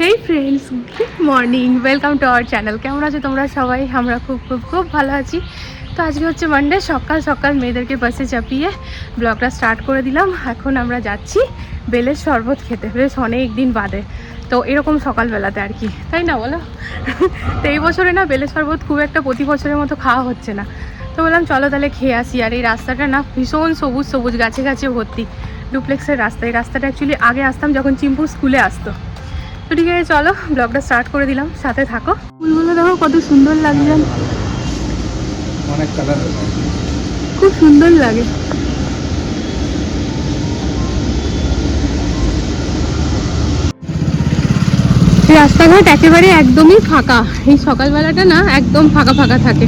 Hey friends good morning welcome to our channel কেমন আছো তোমরা সবাই? আমরা খুব খুব খুব ভালো আছি। তো আজকে হচ্ছে মানডে সকাল সকাল মেয়েদেরকে বাসে চাপিয়ে ব্লগটা স্টার্ট করে দিলাম। এখন আমরা যাচ্ছি বেলের শরবত খেতে। বেশ অনেক দিন বাদে। তো এরকম সকালবেলাতে আর কি। তাই না বলো? তো এই বছরে না বেলের শরবত খুব একটা প্রতি বছরের মতো খাওয়া হচ্ছে না। তো বললাম, চলো তাহলে খেয়ে আসি। আর এই রাস্তাটা না ভীষণ সবুজ সবুজ, গাছে গাছে ভর্তি। ডুপ্লেক্সের রাস্তা। এই রাস্তাটা অ্যাকচুয়ালি আগে আসতাম যখন চিম্পুর স্কুলে আসতো। তো ঠিক আছে, চলো, ব্লগটা স্টার্ট করে দিলাম, সাথে থাকো। ফুলগুলো দেখো কত সুন্দর লাগছে। অনেক কালার খুব সুন্দর লাগে। রাস্তাঘাট একেবারে একদমই ফাঁকা। এই সকালবেলাটা না, একদম ফাঁকা ফাঁকা থাকে।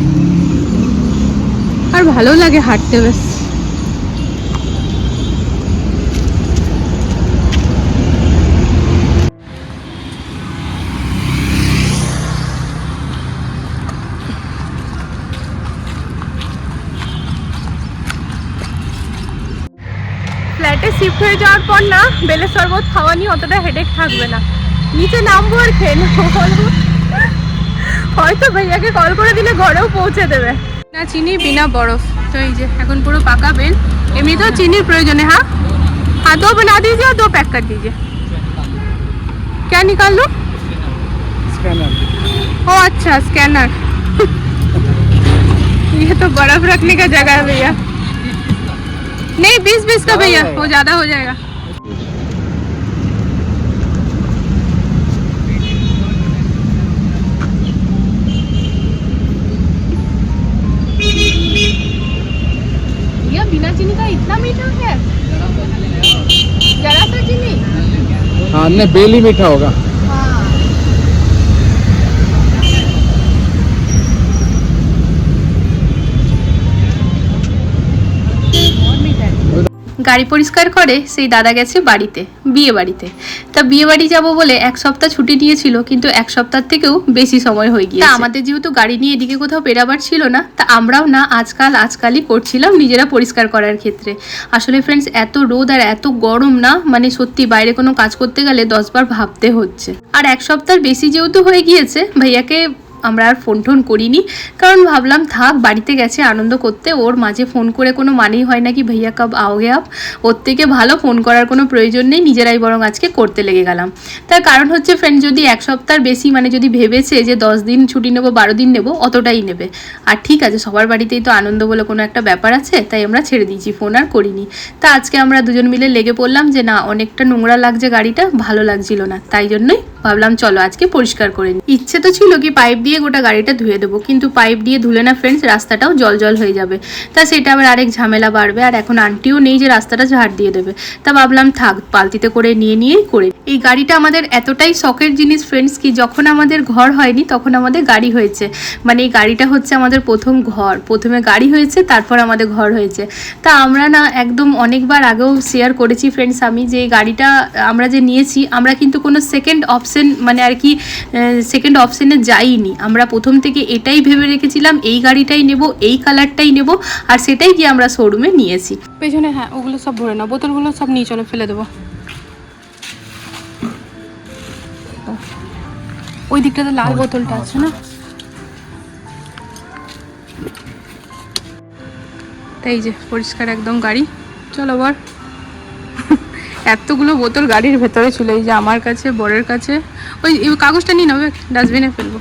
আর ভালো লাগে হাঁটতে বেশ। শিফট হয়ে যাওয়ার পর না বেলের শরবত খাওয়া নিয়ে অতটা হেডেক থাকবে না নিচে নামবো আর খেয়ে নেবো বলো। হয়তো ভাইয়াকে কল করে দিলে ঘরেও পৌঁছে দেবে না চিনি বিনা বরফ তো এই যে এখন পুরো পাকা বেল এমনিতেও চিনির প্রয়োজনে হ্যাঁ हाँ दो बना दीजिए और दो पैक कर दीजिए क्या निकाल लो स्कैनर ओ अच्छा स्कैनर ये तो बर्फ रखने का जगह है भैया नहीं बीस बीस का भैया वो ज़्यादा हो जाएगा। भैया बिना चीनी का इतना मीठा है? जरा सा चीनी? हाँ नहीं बेल ही मीठा होगा। গাড়ি পরিষ্কার করে সেই দাদা গেছে বাড়িতে বিয়ে বাড়িতে। তা বিয়ে বাড়ি যাব বলে এক সপ্তাহ ছুটি নিয়েছিল কিন্তু এক সপ্তাহ থেকেও বেশি সময় হয়ে গিয়ে আমাদের যেহেতু গাড়ি নিয়ে এদিকে কোথাও বেরাবার ছিল না তা আমরাও না আজকাল আজকালই করছিলাম নিজেরা পরিষ্কার করার ক্ষেত্রে। আসলে ফ্রেন্ডস এত রোদ আর এত গরম না মানে সত্যি বাইরে কোনো কাজ করতে গেলে দশবার ভাবতে হচ্ছে। আর এক সপ্তাহ বেশি যেহেতু হয়ে গিয়েছে ভাইয়াকে আমরা আর ফোন টোন করিনি। কারণ ভাবলাম, থাক, বাড়িতে গেছে, আনন্দ করতে। ওর মাঝে ফোন করে কোনো মানেই হয় না কি, ভাইয়া, কব আওগে আপ? ওর থেকে ভালো ফোন করার কোনো প্রয়োজন নেই, নিজেরাই বরং আজকে করতে লেগে গেলাম। তার কারণ হচ্ছে ফ্রেন্ড যদি এক সপ্তাহ বেশি মানে যদি ভেবেছে যে দশ দিন ছুটি নেব, বারো দিন নেব, অতটাই নেবে। আর ঠিক আছে, সবার বাড়িতেই তো আনন্দ বলে কোনো একটা ব্যাপার আছে, তাই আমরা ছেড়ে দিয়েছি ফোন আর করিনি। তা আজকে আমরা দুজন মিলে লেগে পড়লাম যে, না, অনেকটা নোংরা লাগছে গাড়িটা, ভালো লাগছিল না। তাই জন্যই ভাবলাম, চলো, আজকে পরিষ্কার করে নিই ইচ্ছে তো ছিল কি পাইপ দিয়ে গোটা গাড়িটা ধুয়ে দেবো। কিন্তু পাইপ দিয়ে ধুলে না ফ্রেন্ডস রাস্তাটাও জল জল হয়ে যাবে। তা সেটা আবার আরেক ঝামেলা বাড়বে। আর এখন আন্টিও নেই যে রাস্তাটা ঝাড় দিয়ে দেবে। তা ভাবলাম থাক পালতিতে করে নিয়ে নিয়েই করে এই গাড়িটা আমাদের এতটাই শখের জিনিস ফ্রেন্ডস কি যখন আমাদের ঘর হয়নি, তখন আমাদের গাড়ি হয়েছে। মানে এই গাড়িটা হচ্ছে আমাদের প্রথম ঘর। প্রথমে গাড়ি হয়েছে, তারপর আমাদের ঘর হয়েছে। তা আমরা না একদম অনেকবার আগেও শেয়ার করেছি ফ্রেন্ডস আমি যে গাড়িটা আমরা যে নিয়েছি, আমরা কিন্তু কোনো সেকেন্ড অপশন মানে আর কি সেকেন্ড অপশনে যাইনি। আমরা প্রথম থেকে এটাই ভেবে রেখেছিলাম এই গাড়িটাই নেব এই কালারটাই নেব আর সেটাই গিয়ে আমরা শোরুমে নিয়েছি। পেছনে হ্যাঁ ওগুলো সব ভরে নাও বোতলগুলো সব নিয়ে চলো ফেলে দেবো। ওই দিকটাতে লাল বোতলটা আছে না? তাই যে পরিষ্কার একদম গাড়ি। চলো বর। এতগুলো বোতল গাড়ির ভেতরে ছিল এই যে আমার কাছে বরের কাছে। ওই কাগজটা নিয়ে নেবে ডাস্টবিনে ফেলব।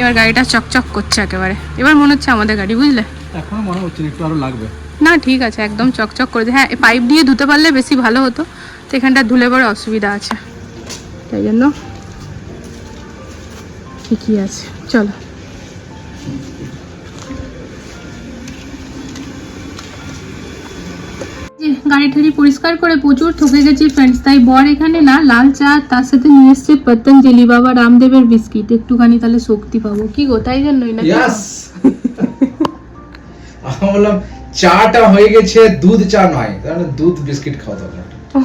এবার গাড়িটা চকচক করছে একেবারে। এবার মনে হচ্ছে আমাদের গাড়ি বুঝলে? এখনও মনে হচ্ছে একটু আরও লাগবে। না ঠিক আছে একদম চকচক করে হ্যাঁ পাইপ দিয়ে ধুতে পারলে বেশি ভালো হতো। তো এখানটা ধুলে পরে অসুবিধা আছে। তাই জন্য ঠিকই আছে? চলো। গাড়ি ঠাড়ি পরিষ্কার করে প্রচুর ঠকে গেছি ফ্রেন্ডস তাই বর এখানে না লাল চা তার সাথে নিয়ে এসছে পতঞ্জলি বাবা রামদেবের বিস্কিট। একটুখানি তাহলে শক্তি পাবো। কি গো তাই জন্যই না বললাম চাটা হয়ে গেছে দুধ চা নয়। তাহলে দুধ বিস্কিট খাওয়া দরকার।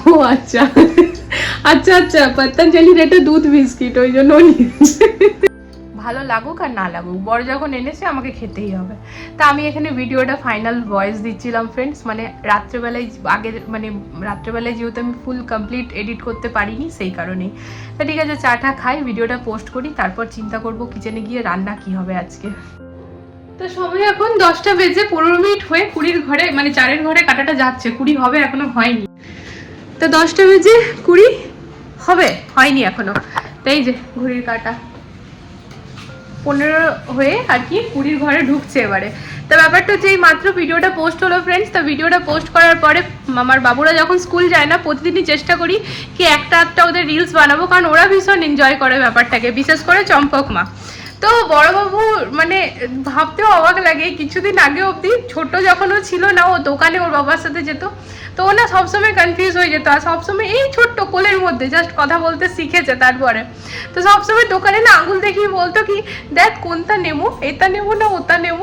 ও আচ্ছা। আচ্ছা আচ্ছা পতঞ্জলির এটা দুধ বিস্কিট ওই জন্য। ভালো লাগুক আর না লাগুক। বড় যখন এনেছে, আমাকে খেতেই হবে। তা আমি এখানে ভিডিওটা ফাইনাল ভয়েস দিচ্ছিলাম ফ্রেন্ডস মানে রাত্রেবেলায় আগের মানে রাত্রেবেলায় যেহেতু আমি ফুল কমপ্লিট এডিট করতে পারিনি, সেই কারণেই। তা ঠিক আছে, চাটা খাই, ভিডিওটা পোস্ট করি, তারপর চিন্তা করব কিচেনে গিয়ে রান্না কি হবে আজকে। তো সময় এখন দশটা বেজে পনেরো মিনিট হয়ে কুড়ির ঘরে মানে চারের ঘরে কাটাটা যাচ্ছে। কুড়ি হবে, এখনও হয়নি। তো দশটা বেজে কুড়ি হবে, হয়নি এখনও। তাই যে, ঘড়ির কাটা। পনেরো হয়ে আর কি কুড়ির ঘরে ঢুকছে এবারে। তো ব্যাপারটা হচ্ছে এই মাত্র ভিডিওটা পোস্ট হলো ফ্রেন্ডস তো ভিডিওটা পোস্ট করার পরে আমার বাবুরা যখন স্কুল যায় না, প্রতিদিনই চেষ্টা করি কি একটা একটা ওদের রিলস বানাবো, কারণ ওরা ভীষণ এনজয় করে ব্যাপারটাকে, বিশেষ করে চম্পক মা। তো বড়বাবু মানে ভাবতেও অবাক লাগে, কিছুদিন আগে অবধি ছোট যখন ও ছিল না, ও দোকানে ওর বাবার সাথে যেত, তো ও না সবসময় কনফিউজ হয়ে যেত, আর সবসময় এই ছোট্ট কোলের মধ্যে জাস্ট কথা বলতে শিখেছে তারপরে। তো সবসময় দোকানে না আঙুল দেখিয়ে বলতো কি, দেখ কোনটা নেব, এটা নেব না ওটা নেব?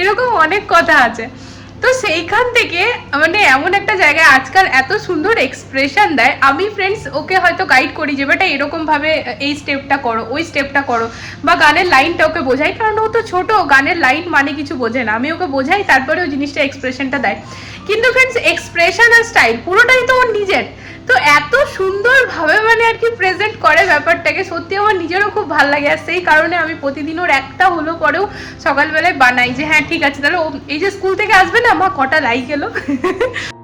এরকম অনেক কথা আছে। তো সেইখান থেকে মানে এমন একটা জায়গায় আজকাল এত সুন্দর এক্সপ্রেশন দেয়। আমি ফ্রেন্ডস ওকে হয়তো গাইড করি যে, বেটা, এরকমভাবে এই স্টেপটা করো, ওই স্টেপটা করো। বা গানের লাইনটা ওকে বোঝাই, কারণ ও তো ছোটো, গানের লাইন মানে কিছু বোঝে না। আমি ওকে বোঝাই, তারপরে ওই জিনিসটা এক্সপ্রেশনটা দেয়। কিন্তু ফ্রেন্ডস এক্সপ্রেশন আর স্টাইল পুরোটাই তো ওর নিজের। তো এত সুন্দরভাবে মানে আর কি প্রেজেন্ট করে ব্যাপারটাকে, সত্যি আমার নিজেরও খুব ভালো লাগে। আর সেই কারণে আমি প্রতিদিন ওর একটা হলো পরেও সকালবেলায় বানাই যে হ্যাঁ ঠিক আছে, তাহলে এই যে স্কুল থেকে আসবে না, মা, কটা লাই এলো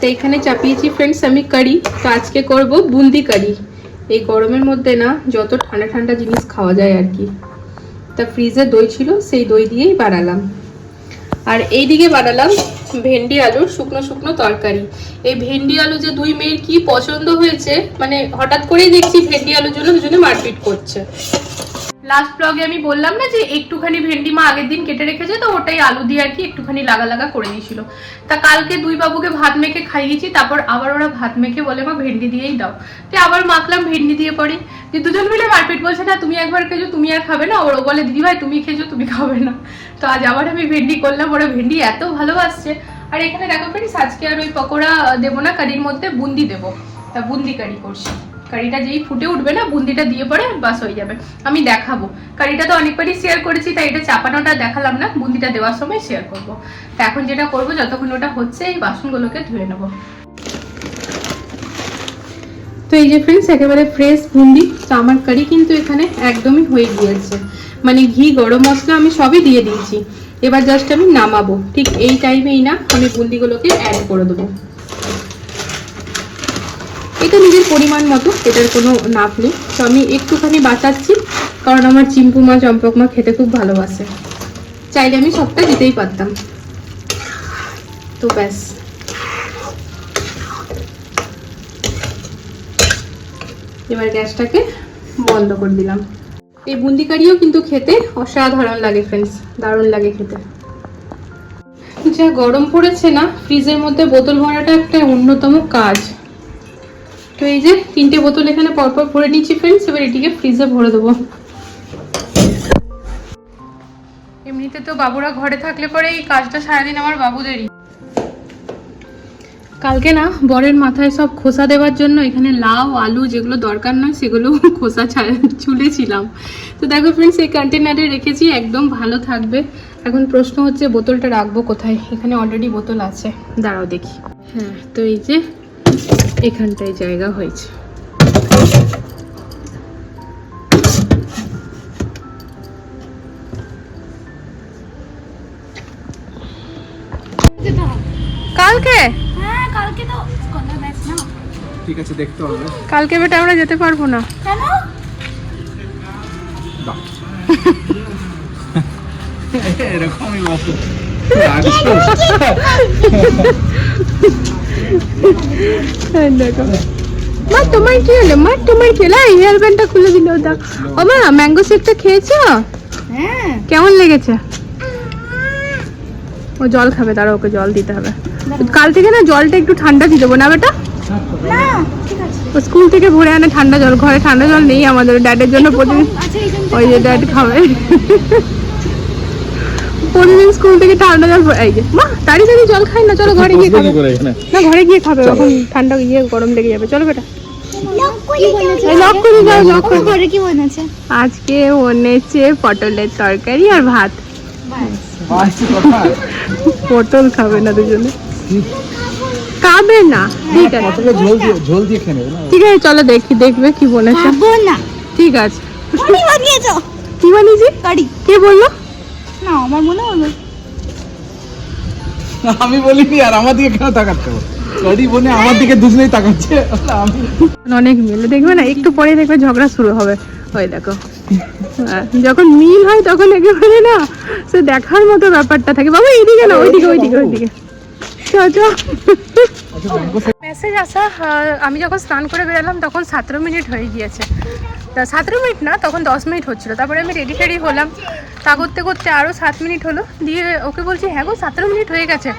তো এখানে চাপিয়েছি ফ্রেন্ডস আমি কারি তো আজকে করব বুন্দি কারি এই গরমের মধ্যে না, যত ঠান্ডা ঠান্ডা জিনিস খাওয়া যায় আর কি। তা ফ্রিজে দই ছিল, সেই দই দিয়েই বানালাম। আর এই দিকে বানালাম ভেন্ডি আলুর শুকনো শুকনো তরকারি। এই ভেন্ডি আলু যে দুই মেয়ের কি পছন্দ হয়েছে মানে হঠাৎ করেই দেখছি ভেন্ডি আলুর জন্য দুজনে মারপিট করছে। লাস্ট ব্লগে আমি বললাম না যে একটুখানি ভেন্ডি মা আগের দিন কেটে রেখেছে, তো ওটাই আলু দিয়ে আর কি একটুখানি লাগা লাগা করে দিয়েছিল তা কালকে দুই বাবুকে ভাত মেখে খাইয়েছি তারপর আবার ওরা ভাত মেখে বলে, মা, ভেন্ডি দিয়েই দাও। তো আবার মাখলাম, ভেন্ডি দিয়ে পরে। যে দুজন মিলে মারপিট বলছে, না, তুমি একবার খেয়েছো, তুমি আর খাবে না। ওরা বলে, দিদি ভাই, তুমি খেয়েছো, তুমি খাবে না। তো আজ আবার আমি ভেন্ডি করলাম, ওরা ভেন্ডি এত ভালোবাসছে। আর এখানে দেখো ফ্রেন্ডস আজকে আর ওই পকোড়া দেবো না, কারির মধ্যে বুন্দি দেবো। তা বুন্দি কারি করছি। কারিটা যেই ফুটে উঠবে না, বুন্দিটা দিয়ে পরে বাস হয়ে যাবে। আমি দেখাবো। কারিটা তো অনেকবারই শেয়ার করেছি, তাই এটা চাপানোটা দেখালাম না, বুন্দিটা দেওয়ার সময় শেয়ার করব। তা এখন যেটা করব, যতক্ষণ ওটা হচ্ছে, এই বাসনগুলোকে ধুয়ে নেব। তো এই যে ফ্রেন্ডস একেবারে ফ্রেশ বুন্দি। তো আমার কারি কিন্তু এখানে একদমই হয়ে গিয়েছে। মানে ঘি, গরম মশলা আমি সবই দিয়ে দিয়েছি। এবার জাস্ট আমি নামাবো। ঠিক এই টাইমেই না আমি বুন্দিগুলোকে অ্যাড করে দেবো। এটা নিজের পরিমাণ মতো, এটার কোনো নাপ নেই। তো আমি একটুখানি বাঁচাচ্ছি, কারণ আমার চিম্পু মা, চম্পক মা খেতে খুব ভালোবাসে। চাইলে আমি সবটা দিতেই পারতাম। তো ব্যাস। এবার গ্যাসটাকে বন্ধ করে দিলাম। এই বুন্দি কারিও কিন্তু খেতে অসাধারণ লাগে ফ্রেন্ডস দারুণ লাগে খেতে। যা গরম পড়েছে না ফ্রিজের মধ্যে বোতল ভরাটা একটা অন্যতম কাজ। তো এই যে তিনটে বোতল এখানে পরপর ভরে নিচ্ছি ফ্রেন্ডস এবার এটিকে ফ্রিজে ভরে দেবো। এমনিতে তো বাবুরা ঘরে থাকলে পরে এই কাজটা সারাদিন আমার বাবুদেরই। কালকে না বরের মাথায় সব খোসা দেওয়ার জন্য এখানে লাউ, আলু যেগুলো দরকার নয় সেগুলো খোসা চুলেছিলাম। তো দেখো ফ্রেন্ডস এই কন্টেনারে রেখেছি, একদম ভালো থাকবে। এখন প্রশ্ন হচ্ছে বোতলটা রাখব কোথায়? এখানে অলরেডি বোতল আছে। দাঁড়াও দেখি। হ্যাঁ তো এই যে এখানটায় জায়গা হয়েছে। কালকে? হ্যাঁ কালকে তো কলার ম্যাচ না। ঠিক আছে দেখতে হবে। কালকে বেটা আমরা যেতে পারব না। কেন? এরকমই বাবু দেখো। মা তোমার কি হলো? মা তোমার কি হলো? হেয়ার ব্যান্ডটা খুলে দিল দাও। ও মা ম্যাঙ্গো শেকটা খেয়েছো? হ্যাঁ। কেমন লেগেছে? ও জল খাবে তারা ওকে জল দিতে হবে। কাল থেকে না জলটা একটু ঠান্ডা দিয়ে দেবো না বেটা? ও স্কুল থেকে ভরে আনে ঠান্ডা জল ঘরে ঠান্ডা জল নেই আমাদের ড্যাডের জন্য প্রতিদিন আচ্ছা ওই যে ড্যাড খাবে। প্রতিদিন স্কুল থেকে ঠান্ডা জল এই যে মা তাড়ি তাড়ি জল খাই না চলো ঘরে গিয়ে খাবে। না ঘরে গিয়ে খাবে এখন ঠান্ডা ইয়ে গরম লেগে যাবে। চলো বেটা। কি আজকে বনেছে পটলের তরকারি আর ভাত। পটল খাবে না দুজনে। খাবে না। ঠিক আছে। ঠিক আছে চলো দেখি দেখবে কি বলেছে খাব ঠিক আছে। তুমি বানিয়েছো? কি বানিয়েছি? কে বলল? না আমার মনে হলো। আমি বলিনি আর আমার দিকে কেন তাকাচ্ছে? আমার দিকে দুজনেই তাকাচ্ছে। আমি অনেক মিল দেখবে না একটু পরে দেখবে ঝগড়া শুরু হবে। ওই দেখো। হ্যাঁ, যখন মিল হয় তখন একেবারে না সে দেখার মতো ব্যাপারটা থাকে। বাবা এইদিকে না ওইদিকে ওইদিকে ওইদিকে। মেসেজ আসা আমি যখন স্নান করে বেরোলাম তখন সতেরো মিনিট হয়ে গিয়েছে। তা সতেরো মিনিট না তখন দশ মিনিট হচ্ছিল। তারপরে আমি রেডি টেডি হলাম। তা করতে করতে আরও সাত মিনিট হলো। দিয়ে ওকে বলছি হ্যাঁ গো, সতেরো মিনিট হয়ে গেছে।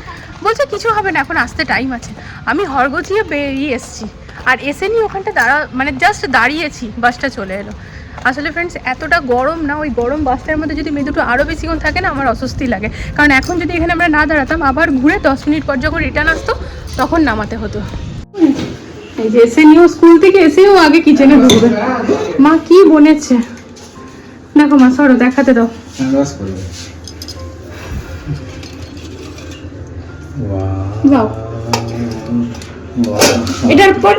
বলছে, কিছু হবে না, এখন আসতে টাইম আছে। আমি হরগচিয়ে বেরিয়ে এসেছি। আর এসে নিয়ে ওখানটা দাঁড়া মানে জাস্ট দাঁড়িয়েছি বাসটা চলে এলো। আসলে ফ্রেন্ডস এতটা গরম না, ওই গরম বাসটার মধ্যে যদি মেয়ে দুটো আরও বেশিক্ষণ থাকে না, আমার অস্বস্তি লাগে। কারণ এখন যদি এখানে আমরা না দাঁড়াতাম, আবার ঘুরে দশ মিনিট পর যখন রিটার্ন আসতো, তখন নামাতে হতো। এসে নিয়েও স্কুল থেকে এসেও আগে কিচেনে ঢুকবে। মা কি বনেছে? দেখো মা, সরো, দেখাতে দাও। হ্যান্ডওয়াশ করবে। যাও। এটার পর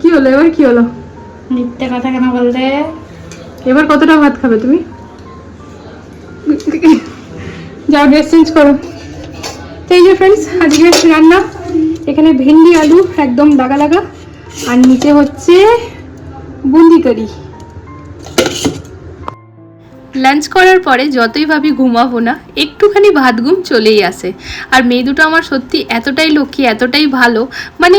কি হলো? এবার কি হলো? মিথ্যে কথা কেন বললে এবার কতটা ভাত খাবে তুমি? যাও ড্রেস চেঞ্জ করো। তো এই ফ্রেন্ডস আজকে রান্না। এখানে ভেন্ডি, আলু একদম দাগা লাগা আর নিচে হচ্ছে বুন্দি কারি। লাঞ্চ করার পরে যতই ভাবি ঘুমাবো না, একটুখানি ভাত ঘুম চলেই আসে। আর মেয়ে দুটো আমার সত্যি এতটাই লক্ষ্মী এতটাই ভালো। মানে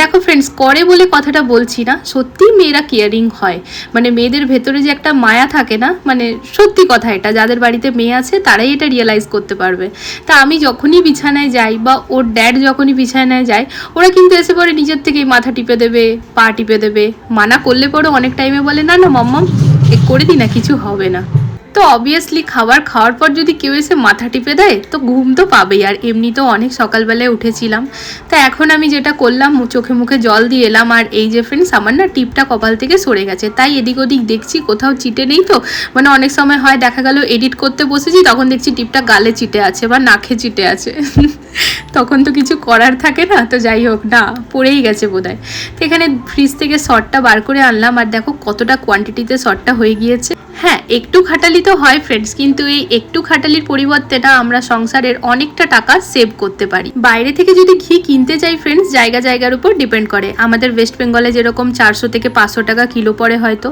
দেখো ফ্রেন্ডস করে বলে কথাটা বলছি না সত্যি মেয়েরা কেয়ারিং হয়। মানে মেয়েদের ভেতরে যে একটা মায়া থাকে না মানে সত্যি কথা এটা, যাদের বাড়িতে মেয়ে আছে তারাই এটা রিয়েলাইজ করতে পারবে। তা আমি যখনই বিছানায় যাই বা ওর ড্যাড যখনই বিছানায় যায়, ওরা কিন্তু এসে পরে নিজের থেকেই মাথা টিপে দেবে, পা টিপে দেবে। মানা করলে পরে অনেক টাইমে বলে, না না মাম্মাম করে দি না, কিছু হবে না। তো অবভিয়াসলি খাবার খাওয়ার পর যদি কেউ এসে মাথা টিপে দেয়, তো ঘুম তো পাবেই। আর এমনি তো অনেক সকালবেলায় উঠেছিলাম। তা এখন আমি যেটা করলাম চোখে মুখে জল দিয়ে এলাম। আর এই যে ফ্রেন্ডস আমার না টিপটা কপাল থেকে সরে গেছে। তাই এদিক ওদিক দেখছি, কোথাও চিটে নেই তো। মানে অনেক সময় হয়, দেখা গেল এডিট করতে বসেছি, তখন দেখছি টিপটা গালে চিটে আছে বা নাখে চিটে আছে। তখন তো কিছু করার থাকে না, তো যাই হোক, না, পড়েই গেছে বোধহয়। তো এখানে ফ্রিজ থেকে শর্টটা বার করে আনলাম, আর দেখো কতটা কোয়ান্টিটিতে শর্টটা হয়ে গিয়েছে। হ্যাঁ একটু খাটালি তো হয় ফ্রেন্ডস কিন্তু এই একটু খাটালির পরিবর্তে না আমরা সংসারের অনেকটা টাকা সেভ করতে পারি। বাইরে থেকে যদি ঘি কিনতে যাই ফ্রেন্ডস জায়গা জায়গার উপর ডিপেন্ড করে। আমাদের ওয়েস্ট বেঙ্গলে যেরকম চারশো থেকে পাঁচশো টাকা কিলো পড়ে হয়তো,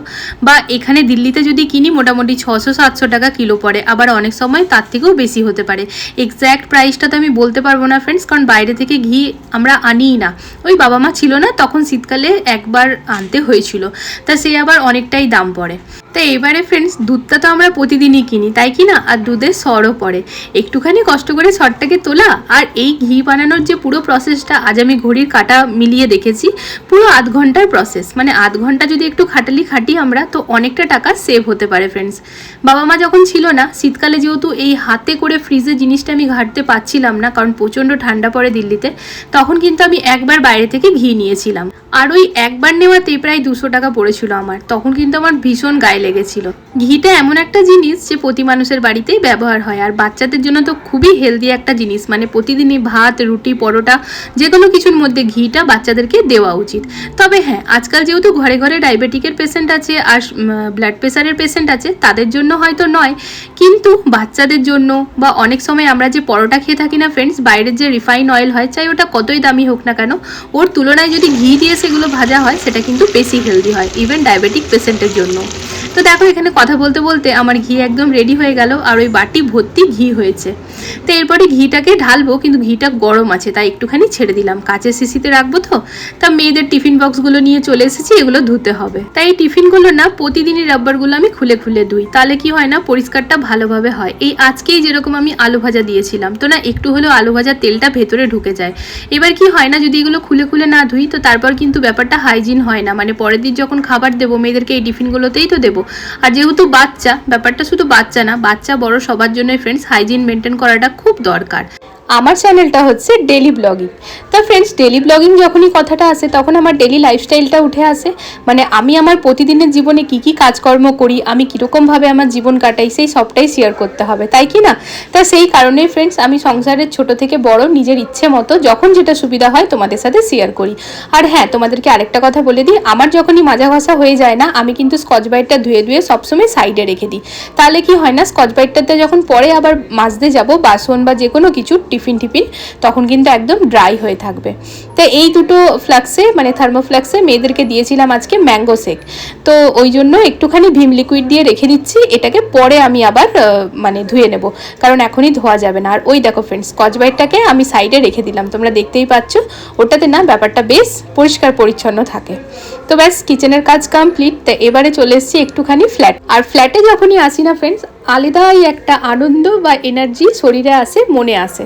বা এখানে দিল্লিতে যদি কিনি, মোটামুটি ছশো সাতশো টাকা কিলো পড়ে। আবার অনেক সময় তার থেকেও বেশি হতে পারে। এক্স্যাক্ট প্রাইসটা তো আমি বলতে পারব না ফ্রেন্ডস কারণ বাইরে থেকে ঘি আমরা আনিই না। ওই বাবা মা ছিল না, তখন শীতকালে একবার আনতে হয়েছিল। তা সে আবার অনেকটাই দাম পড়ে। তো এবারে ফ্রেন্ডস দুধটা তো আমরা প্রতিদিনই কিনি, তাই কি না? আর দুধের সরও পড়ে। একটুখানি কষ্ট করে সরটাকে তোলা, আর এই ঘি বানানোর যে পুরো প্রসেসটা আজ আমি ঘড়ির কাটা মিলিয়ে দেখেছি, পুরো আধ ঘণ্টার প্রসেস মানে আধ ঘণ্টা যদি একটু খাটালি খাটি আমরা, তো অনেকটা টাকা সেভ হতে পারে ফ্রেন্ডস বাবা মা যখন ছিল না, শীতকালে যেহেতু এই হাতে করে ফ্রিজে জিনিসটা আমি ঘাটতে পারছিলাম না, কারণ প্রচণ্ড ঠান্ডা পড়ে দিল্লিতে তখন কিন্তু আমি একবার বাইরে থেকে ঘি নিয়েছিলাম। আর ওই একবার নেওয়াতে প্রায় দুশো টাকা পড়েছিল আমার। তখন কিন্তু আমার ভীষণ গায়ে লেগেছিল। ঘিটা এমন একটা জিনিস যে প্রতি মানুষের বাড়িতেই ব্যবহার হয়। আর বাচ্চাদের জন্য তো খুবই হেলদি একটা জিনিস। মানে প্রতিদিনই ভাত, রুটি, পরোটা যে কোনো কিছুর মধ্যে ঘিটা বাচ্চাদেরকে দেওয়া উচিত। তবে হ্যাঁ আজকাল যেহেতু ঘরে ঘরে ডায়াবেটিকের পেশেন্ট আছে আর ব্লাড প্রেশারের পেশেন্ট আছে, তাদের জন্য হয়তো নয়। কিন্তু বাচ্চাদের জন্য বা অনেক সময় আমরা যে পরোটা খেয়ে থাকি না ফ্রেন্ডস বাইরের যে রিফাইন অয়েল হয়, চাই ওটা কতই দামি হোক না কেন, ওর তুলনায় যদি ঘি দিয়ে সেগুলো ভাজা হয় সেটা কিন্তু বেশি হেলদি হয় ইভেন ডায়াবেটিক পেশেন্টের জন্য। তো দেখো, এখানে কথা বলতে বলতে আমার ঘি একদম রেডি হয়ে গেল আর ওই বাটি ভর্তি ঘি হয়েছে। তো এরপরে ঘিটাকে ঢালবো, কিন্তু ঘিটা গরম আছে, তাই একটুখানি ছেড়ে দিলাম। কাঁচের শিশিতে রাখব তো, তা মেয়েদের টিফিন বক্সগুলো নিয়ে চলে এসেছি, এগুলো ধুতে হবে। তাই এই টিফিনগুলো না, প্রতিদিনই রাব্বারগুলো আমি খুলে খুলে ধুই। তাহলে কি হয় না, পরিষ্কারটা ভালোভাবে হয়। এই আজকেই যেরকম আমি আলু ভাজা দিয়েছিলাম, তো না, একটু হলেও আলু ভাজার তেলটা ভেতরে ঢুকে যায়। এবার কি হয় না, যদি এগুলো খুলে খুলে না ধুই, তো তারপর কিন্তু ব্যাপারটা হাইজিন হয় না। মানে পরের দিন যখন খাবার দেবো, মেয়েদেরকে এই টিফিনগুলোতেই তো দেবো। আর যেহেতু বাচ্চা, ব্যাপারটা শুধু বাচ্চা না, বাচ্চা বড় সবার জন্য ফ্রেন্ডস হাইজিন মেনটেন করাটা খুব দরকার। আমার চ্যানেলটা হচ্ছে ডেলি ব্লগিং তা ফ্রেন্ডস ডেলি ব্লগিং যখনই কথাটা আসে, তখন আমার ডেলি লাইফস্টাইলটা উঠে আসে। মানে আমি আমার প্রতিদিনের জীবনে কি কি কাজকর্ম করি, আমি কীরকমভাবে আমার জীবন কাটাই, সেই সবটাই শেয়ার করতে হবে, তাই কি না? তা সেই কারণেই ফ্রেন্ডস আমি সংসারের ছোট থেকে বড় নিজের ইচ্ছে মতো যখন যেটা সুবিধা হয় তোমাদের সাথে শেয়ার করি। আর হ্যাঁ তোমাদেরকে আরেকটা কথা বলে দিই, আমার যখনই মাজা ঘষা হয়ে যায় না, আমি কিন্তু স্কচ ব্রাইটটা ধুয়ে ধুয়ে সবসময় সাইডে রেখে দিই। তাহলে কি হয় না স্কচ ব্রাইটটাতে যখন পরে আবার মাজতে যাব, বাসন বা যে কোনো কিছু টিফিন টিফিন তখন কিন্তু একদম ড্রাই হয়ে থাকবে। তো এই দুটো ফ্লাক্সে মানে থার্মোফ্লাক্সে মেয়েদেরকে দিয়েছিলাম আজকে ম্যাঙ্গো শেক তো ওই জন্য একটুখানি ভীম লিকুইড দিয়ে রেখে দিচ্ছি, এটাকে পরে আমি আবার মানে ধুয়ে নেব, কারণ এখনই ধোয়া যাবে না। আর ওই দেখো ফ্রেন্ডস স্কচ ব্রাইটটাকে আমি সাইডে রেখে দিলাম, তোমরা দেখতেই পাচ্ছ, ওটাতে না ব্যাপারটা বেশ পরিষ্কার পরিচ্ছন্ন থাকে। তো ব্যাস কিচেনের কাজ কমপ্লিট তো এবারে চলে এসছি একটুখানি ফ্ল্যাট আর ফ্ল্যাটে যখনই আসি না ফ্রেন্ডস আলাদাই একটা আনন্দ বা এনার্জি শরীরে আসে, মনে আসে।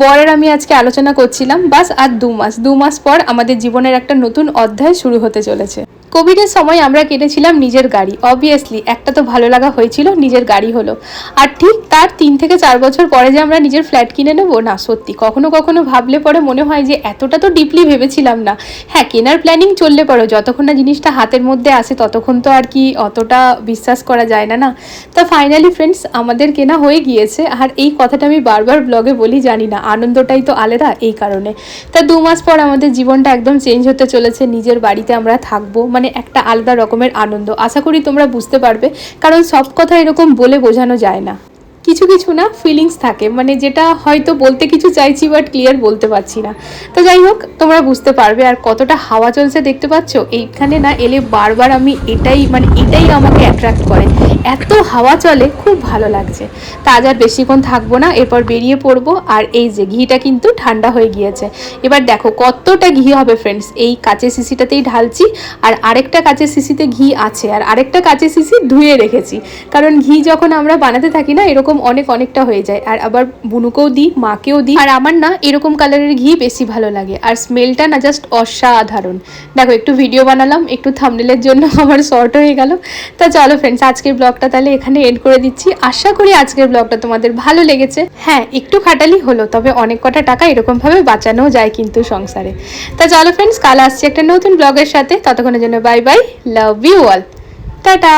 বরের আমি আজকে আলোচনা করছিলাম বাস আর দু মাস দু মাস পর আমাদের জীবনের একটা নতুন অধ্যায় শুরু হতে চলেছে। কোভিডের সময় আমরা কিনেছিলাম নিজের গাড়ি। অবভিয়াসলি একটা তো ভালো লাগা হয়েছিল, নিজের গাড়ি হলো। আর ঠিক তার তিন থেকে চার বছর পরে যে আমরা নিজের ফ্ল্যাট কিনে নেব, না, সত্যি। কখনো কখনো ভাবলে পরে মনে হয় যে এতটা তো ডিপলি ভেবেছিলাম না। হ্যাঁ কেনার প্ল্যানিং চললে পারো যতক্ষণ না জিনিসটা হাতের মধ্যে আসে, ততক্ষণ তো আর কি অতটা বিশ্বাস করা যায় না না। তা ফাইনালি ফ্রেন্ডস আমাদের কেনা হয়ে গিয়েছে। আর এই কথাটা আমি বারবার ব্লগে বলি, জানি না, আনন্দটাই তো আলাদা এই কারণে। তা দু মাস পর আমাদের জীবনটা একদম চেঞ্জ হতে চলেছে, নিজের বাড়িতে আমরা থাকব। মানে একটা আলাদা রকমের আনন্দ। আশা করি তোমরা বুঝতে পারবে, কারণ সব কথা এরকম বলে বোঝানো যায় না। কিছু কিছু না ফিলিংস থাকে। মানে যেটা হয়তো বলতে কিছু চাইছি বাট ক্লিয়ার বলতে পারছি না। তো যাই হোক, তোমরা বুঝতে পারবে আর কতটা হাওয়া চলছে দেখতে পাচ্ছ? এইখানে না এলে বারবার আমি এটাই মানে এটাই আমাকে অ্যাট্রাক্ট করে। এত হাওয়া চলে, খুব ভালো লাগছে। তা আজ আর বেশিক্ষণ থাকব না, এরপর বেরিয়ে পড়ব আর এই যে ঘিটা কিন্তু ঠান্ডা হয়ে গিয়েছে। এবার দেখো কতটা ঘি হবে ফ্রেন্ডস এই কাঁচের শিশিটাতেই ঢালছি আর আরেকটা কাঁচের শিশিতে ঘি আছে। আর আরেকটা কাঁচের শিশি ধুয়ে রেখেছি। কারণ ঘি যখন আমরা বানাতে থাকি না, এরকম অনেক অনেকটা হয়ে যায়। আর আবার বুনুকেও দিই, মাকেও দিই। আর আমার না এরকম কালারের ঘি বেশি ভালো লাগে। আর স্মেলটা না জাস্ট অসাধারণ। দেখো, একটু ভিডিও বানালাম, একটু থামনেলের জন্য আমার শর্ট হয়ে গেল। তা চলো ফ্রেন্ডস আজকের ব্লগটা তাহলে এখানে এন্ড করে দিচ্ছি। আশা করি আজকের ব্লগটা তোমাদের ভালো লেগেছে। হ্যাঁ একটু খাটালি হলো, তবে অনেক কটা টাকা এরকমভাবে বাঁচানো যায় কিন্তু সংসারে। তা চলো ফ্রেন্ডস কাল আসছি একটা নতুন ব্লগের সাথে। ততক্ষণের জন্য bye bye love you all tata.